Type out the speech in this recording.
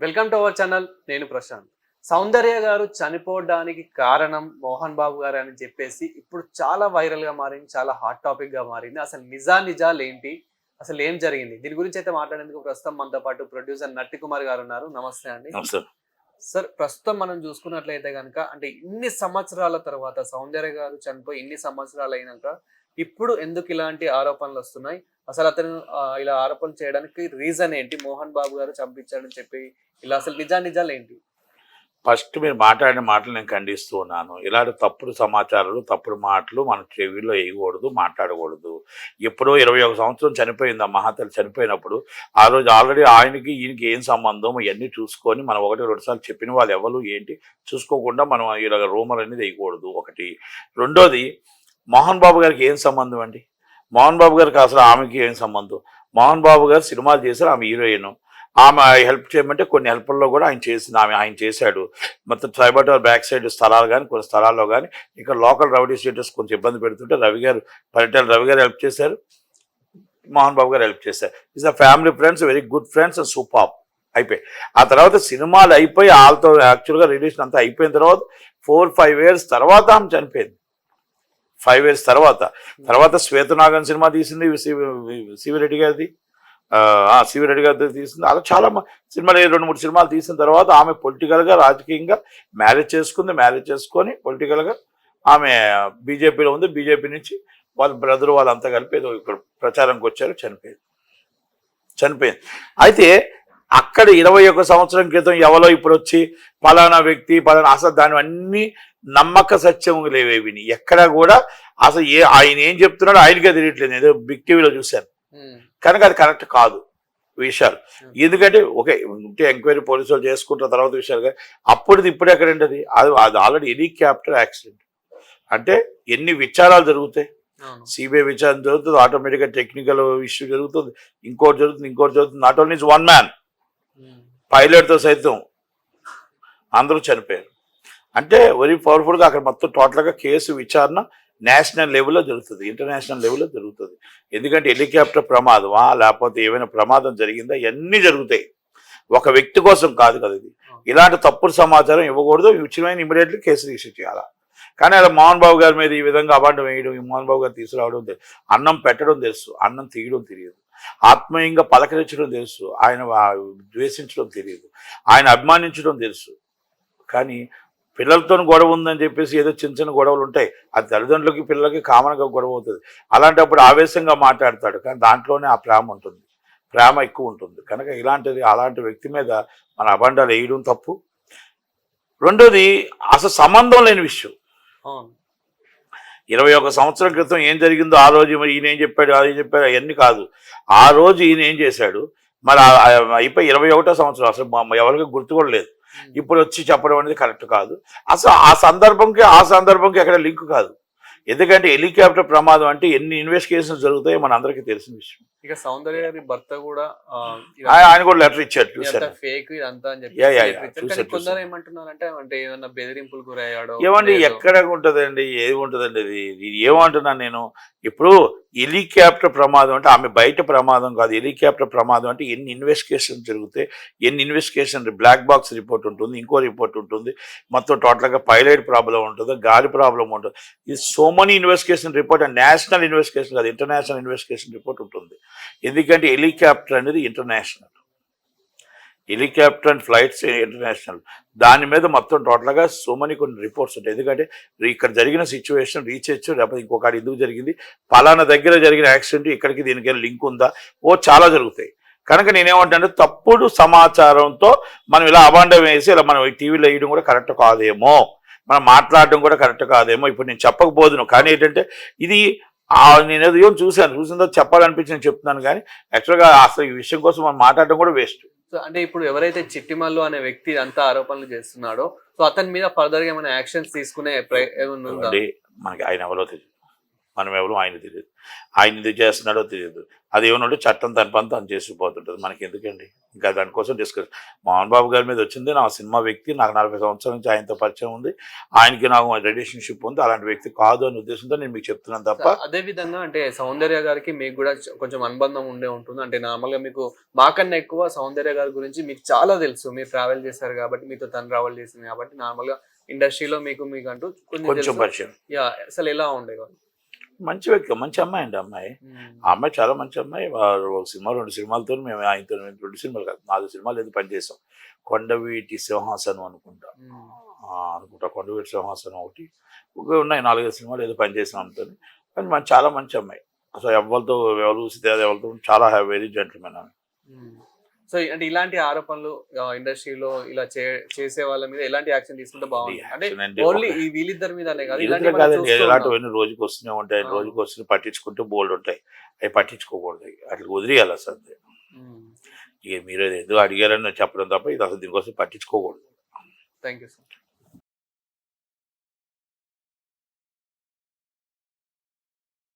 Welcome to our channel నేను ప్రశాంత్. సౌందర్య గారు చనిపోవడానికి కారణం మోహన్ బాబు గారు అని చెప్పేసి ఇప్పుడు చాలా వైరల్గా మారింది చాలా హాట్ టాపిక్గా మారింది. అసలు నిజా నిజాలు ఏంటి? అసలు ఏం జరిగింది? దీని గురించి అయితే మాట్లాడేందుకు ప్రస్తుతం మనతో పాటు ప్రొడ్యూసర్ నట్టి కుమార్ గారు ఉన్నారు. నమస్తే అండి. సార్ ప్రస్తుతం మనం చూసుకున్నట్లయితే కనుక అంటే ఇన్ని సంవత్సరాల తర్వాత సౌందర్య గారు చనిపోయి ఇన్ని సంవత్సరాలు అయినాక ఇప్పుడు ఎందుకు ఇలాంటి ఆరోపణలు వస్తున్నాయి? అసలు అతను ఇలా ఆరోపణలు చేయడానికి రీజన్ ఏంటి? మోహన్ బాబు గారు చంపించాడని చెప్పి ఇలా అసలు నిజా నిజాలు ఏంటి? ఫస్ట్ మీరు మాట్లాడిన మాటలు నేను ఖండిస్తూ ఉన్నాను. ఇలాంటి తప్పుడు సమాచారాలు తప్పుడు మాటలు మన చెవిలో వేయకూడదు మాట్లాడకూడదు. ఎప్పుడో ఇరవై ఒక సంవత్సరం చనిపోయింది ఆ మహాతలు చనిపోయినప్పుడు. ఆ రోజు ఆల్రెడీ ఆయనకి ఈయనకి ఏం సంబంధం? ఇవన్నీ చూసుకొని మనం ఒకటి రెండుసార్లు చెప్పిన వాళ్ళు ఎవరు? ఏంటి? చూసుకోకుండా మనం ఇలాగ రూమర్ అనేది వేయకూడదు ఒకటి. రెండోది మోహన్ బాబు గారికి ఏం సంబంధం అండి? మోహన్ బాబు గారికి అసలు ఆమెకి ఏం సంబంధం? మోహన్ బాబు గారు సినిమాలు చేశారు ఆమె హీరోయిన్. ఆమె హెల్ప్ చేయమంటే కొన్ని హెల్ప్ల్లో కూడా ఆయన చేసింది ఆమె ఆయన చేశాడు. మొత్తం ట్రైబల్ బ్యాక్ సైడ్ స్థలాలు కానీ కొన్ని స్థలాల్లో కానీ ఇక్కడ లోకల్ రౌడీ స్టేటస్ కొంచెం ఇబ్బంది పెడుతుంటే రవి గారు పర్యటన రవి గారు హెల్ప్ చేశారు. మోహన్ బాబు గారు హెల్ప్ చేశారు. Is a family friends very good friends and super అయిపోయి. ఆ తర్వాత సినిమాలు అయిపోయి వాళ్ళతో యాక్చువల్గా రిలేషన్ అంతా అయిపోయిన తర్వాత ఫోర్ ఫైవ్ ఇయర్స్ తర్వాత ఆమె చనిపోయింది. ఫైవ్ ఇయర్స్ తర్వాత. తర్వాత శ్వేతనాగన్ సినిమా తీసింది సివిరెడ్డి గారిది. సివిరెడ్డి గారిది తీసింది. అలా చాలా సినిమాలు రెండు మూడు సినిమాలు తీసిన తర్వాత ఆమె పొలిటికల్గా రాజకీయంగా మ్యారేజ్ చేసుకుంది. మ్యారేజ్ చేసుకొని పొలిటికల్గా ఆమె బీజేపీలో ఉంది. బీజేపీ నుంచి వాళ్ళ బ్రదర్ వాళ్ళంతా కలిపి ఏదో ఇక్కడ ప్రచారంకి వచ్చారు. చనిపోయింది చనిపోయింది అయితే అక్కడ ఇరవై ఒక సంవత్సరం క్రితం ఎవరో ఇప్పుడు వచ్చి పలానా వ్యక్తి పలానా అసలు దాని అన్ని నమ్మక సత్యం లేవేవిని ఎక్కడ కూడా అసలు ఏ ఆయన ఏం చెప్తున్నాడో ఆయనకే తెలియట్లేదు. ఏదో బిగ్ టీవీలో చూశాను. కనుక అది కరెక్ట్ కాదు విషయాలు. ఎందుకంటే ఓకే ఉంటే ఎంక్వైరీ పోలీసు వాళ్ళు చేసుకుంటారు తర్వాత విషయాలు కానీ అప్పుడుది ఇప్పుడు ఎక్కడండి అది అది అది ఆల్రెడీ హెలికాప్టర్ యాక్సిడెంట్ అంటే ఎన్ని విచారాలు జరుగుతాయి? సిబిఐ విచారణ జరుగుతుంది. ఆటోమేటిక్గా టెక్నికల్ ఇష్యూ జరుగుతుంది. ఇంకోటి జరుగుతుంది ఇంకోటి జరుగుతుంది. నాట్ ఓన్లీ వన్ మ్యాన్ పైలట్తో సైతం అందరూ చనిపోయారు. అంటే వెరీ పవర్ఫుల్గా అక్కడ మొత్తం టోటల్గా కేసు విచారణ నేషనల్ లెవెల్లో జరుగుతుంది ఇంటర్నేషనల్ లెవెల్లో జరుగుతుంది. ఎందుకంటే హెలికాప్టర్ ప్రమాదమా లేకపోతే ఏమైనా ప్రమాదం జరిగిందా ఇవన్నీ జరుగుతాయి. ఒక వ్యక్తి కోసం కాదు కదా ఇది. ఇలాంటి తప్పుడు సమాచారం ఇవ్వకూడదు ఇచ్చినమైన ఇమీడియట్లీ కేసు రిజిస్టర్ చేయాలా. కానీ అలా మోహన్ బాబు గారి మీద ఈ విధంగా అబాండం వేయడం ఈ మోహన్ బాబు గారు తీసుకురావడం తె- అన్నం పెట్టడం తెలుసు అన్నం తీయడం తెలియదు. ఆత్మీయంగా పలకరించడం తెలుసు ఆయన ద్వేషించడం తెలియదు ఆయన అభిమానించడం తెలుసు. కానీ పిల్లలతో గొడవ ఉందని చెప్పేసి ఏదో చిన్న చిన్న గొడవలు ఉంటాయి. అది తల్లిదండ్రులకి పిల్లలకి కామన్గా గొడవ అవుతుంది. అలాంటప్పుడు ఆవేశంగా మాట్లాడతాడు. కానీ దాంట్లోనే ఆ ప్రేమ ఉంటుంది. ప్రేమ ఎక్కువ ఉంటుంది. కనుక ఇలాంటిది అలాంటి వ్యక్తి మీద మన అబండాలు వేయడం తప్పు. రెండోది అసలు సంబంధం లేని విషయం. ఇరవై ఒక సంవత్సరం క్రితం ఏం జరిగిందో ఆ రోజు మరి ఈయన ఏం చెప్పాడు అది ఏం చెప్పాడు అవన్నీ కాదు. ఆ రోజు ఈయన ఏం చేశాడు? మరి అయిపోయి ఇరవై ఒకటో సంవత్సరం అసలు ఎవరికి గుర్తు కూడా లేదు. ఇప్పుడు వచ్చి చెప్పడం అనేది కరెక్ట్ కాదు. అసలు ఆ సందర్భంకి ఆ సందర్భంకి ఎక్కడ లింక్ కాదు. ఎందుకంటే హెలికాప్టర్ ప్రమాదం అంటే ఎన్ని ఇన్వెస్టిగేషన్స్ జరుగుతాయో మన అందరికీ తెలిసిన విషయం. ఇక సౌందర్య గారి భర్త కూడా ఆయన కూడా లెటర్ ఇచ్చాడు చూశాను. ఫేక్ ఇదంతా అని చెప్పి ఇచ్చారు. కొందరు. ఏమంటున్నారంటే అంటే ఏమన్నా బెదిరింపులు గురయ్యాడో ఏమండి. ఎక్కడ ఉంటుందండి ఏది ఉంటుందండి ఇది ఏమంటున్నాను నేను? ఇప్పుడు హెలికాప్టర్ ప్రమాదం అంటే ఆమె బయట ప్రమాదం కాదు. హెలికాప్టర్ ప్రమాదం అంటే ఎన్ని ఇన్వెస్టిగేషన్ జరుగుతాయి ఎన్ని ఇన్వెస్టిగేషన్ బ్లాక్ బాక్స్ రిపోర్ట్ ఉంటుంది ఇంకో రిపోర్ట్ ఉంటుంది. మొత్తం టోటల్గా పైలట్ ప్రాబ్లం ఉంటుంది గాలి ప్రాబ్లం ఉంటుంది. ఇది so many investigation report and national investigation కాదు ఇంటర్నేషనల్ ఇన్వెస్టిగేషన్ రిపోర్ట్ ఉంటుంది. ఎందుకంటే హెలికాప్టర్ అనేది international helicopter and flights international దాని మీద మొత్తం టోటల్గా సో మనీ కొన్ని రిపోర్ట్స్ ఉంటాయి. ఎందుకంటే ఇక్కడ జరిగిన సిచ్యువేషన్ రీసెర్చ్ లేకపోతే ఇంకొకటి ఎందుకు జరిగింది? పలానా దగ్గర జరిగిన యాక్సిడెంట్ ఇక్కడికి దీనికైనా లింక్ ఉందా? ఓ చాలా జరుగుతాయి. కనుక నేనేమంటాను తప్పుడు సమాచారంతో మనం ఇలా అబాండం వేసి ఇలా మనం టీవీలో వేయడం కూడా కరెక్ట్ కాదేమో. మనం మాట్లాడడం కూడా కరెక్ట్ కాదేమో ఇప్పుడు నేను చెప్పకపోదును. కానీ ఏంటంటే ఇది ఆ, నేను ఏదో చూశాను చూసిన తర్వాత చెప్పాలనిపించి చెప్తున్నాను కానీ యాక్చువల్గా అసలు ఈ విషయం కోసం మనం మాట్లాడడం కూడా వేస్ట్. సో అంటే ఇప్పుడు ఎవరైతే చిట్టిమల్లు అనే వ్యక్తి అంతా ఆరోపణలు చేస్తున్నాడో సో అతని మీద ఫర్దర్గా ఏమైనా యాక్షన్స్ తీసుకునే ప్రయ- ఏమైనా ఉందా? మనకి ఆయన ఎవరో తెలియదు మనం ఎవరు ఆయన తెలియదు. ఆయన ఎందుకు చేస్తున్నాడో తెలియదు. అది ఏమన్నా చట్టం తన పని తను చేసుకుపోతుంటుంది. మనకి ఎందుకండి ఇంకా దానికోసం డిస్కస్ మోహన్ బాబు గారి మీద వచ్చింది. నా సినిమా వ్యక్తి నాకు నలభై సంవత్సరాల నుంచి ఆయనతో పరిచయం ఉంది. ఆయనకి నాకు రిలేషన్షిప్ ఉంది. అలాంటి వ్యక్తి కాదు అనే ఉద్దేశంతో నేను మీకు చెప్తున్నాను తప్ప అదే విధంగా అంటే సౌందర్య గారికి మీకు కూడా కొంచెం అనుబంధం ఉండే ఉంటుంది. అంటే నార్మల్గా మీకు మాకన్నా ఎక్కువ సౌందర్య గారి గురించి మీకు చాలా తెలుసు. మీరు ట్రావెల్ చేశారు కాబట్టి మీతో తను ట్రావెల్ చేసింది కాబట్టి నార్మల్గా ఇండస్ట్రీలో మీకు మీకు అంటూ కొంచెం. పరిచయం. యా అసలు ఎలా ఉండేవాళ్ళు? మంచి వ్యక్తి మంచి అమ్మాయి అండి అమ్మాయి. ఆ అమ్మాయి చాలా మంచి అమ్మాయి. వారు ఒక సినిమా రెండు సినిమాలతో మేము ఆయనతో మేము రెండు సినిమాలు కాదు నాలుగు సినిమాలు ఏదో పనిచేసాం కొండవీటి సింహాసనం అనుకుంటా. అనుకుంటా. కొండవీటి సింహాసనం ఒకటి. ఇంకా ఉన్నాయి నాలుగైదు సినిమాలు ఏదో పనిచేసాం ఆమెతో కానీ మన చాలా మంచి అమ్మాయి. అసలు ఎవరితో ఎవరు అది ఎవరితో చాలా వెరీ జెంట్మెన్ ఆమె. సో అంటే ఇలాంటి ఆరోపణలు ఇండస్ట్రీలో ఇలా చేసే వాళ్ళ మీద ఎలాంటి యాక్షన్ తీసుకుంటే బాగుంటుంది అంటే ఓన్లీ ఈ వీళ్ళిద్దరి. ఇలాంటివన్నీ రోజుకి వస్తూనే ఉంటాయి. రోజుకి వస్తూనే పట్టించుకుంటూ బోల్డ్ ఉంటాయి అవి పట్టించుకోకూడదు అట్లా వదిలేయాలి అసలు. ఇక మీరు ఎందుకు అడిగారని చెప్పడం తప్ప ఇది అసలు దీనికోసం పట్టించుకోకూడదు థ్యాంక్ యూ సార్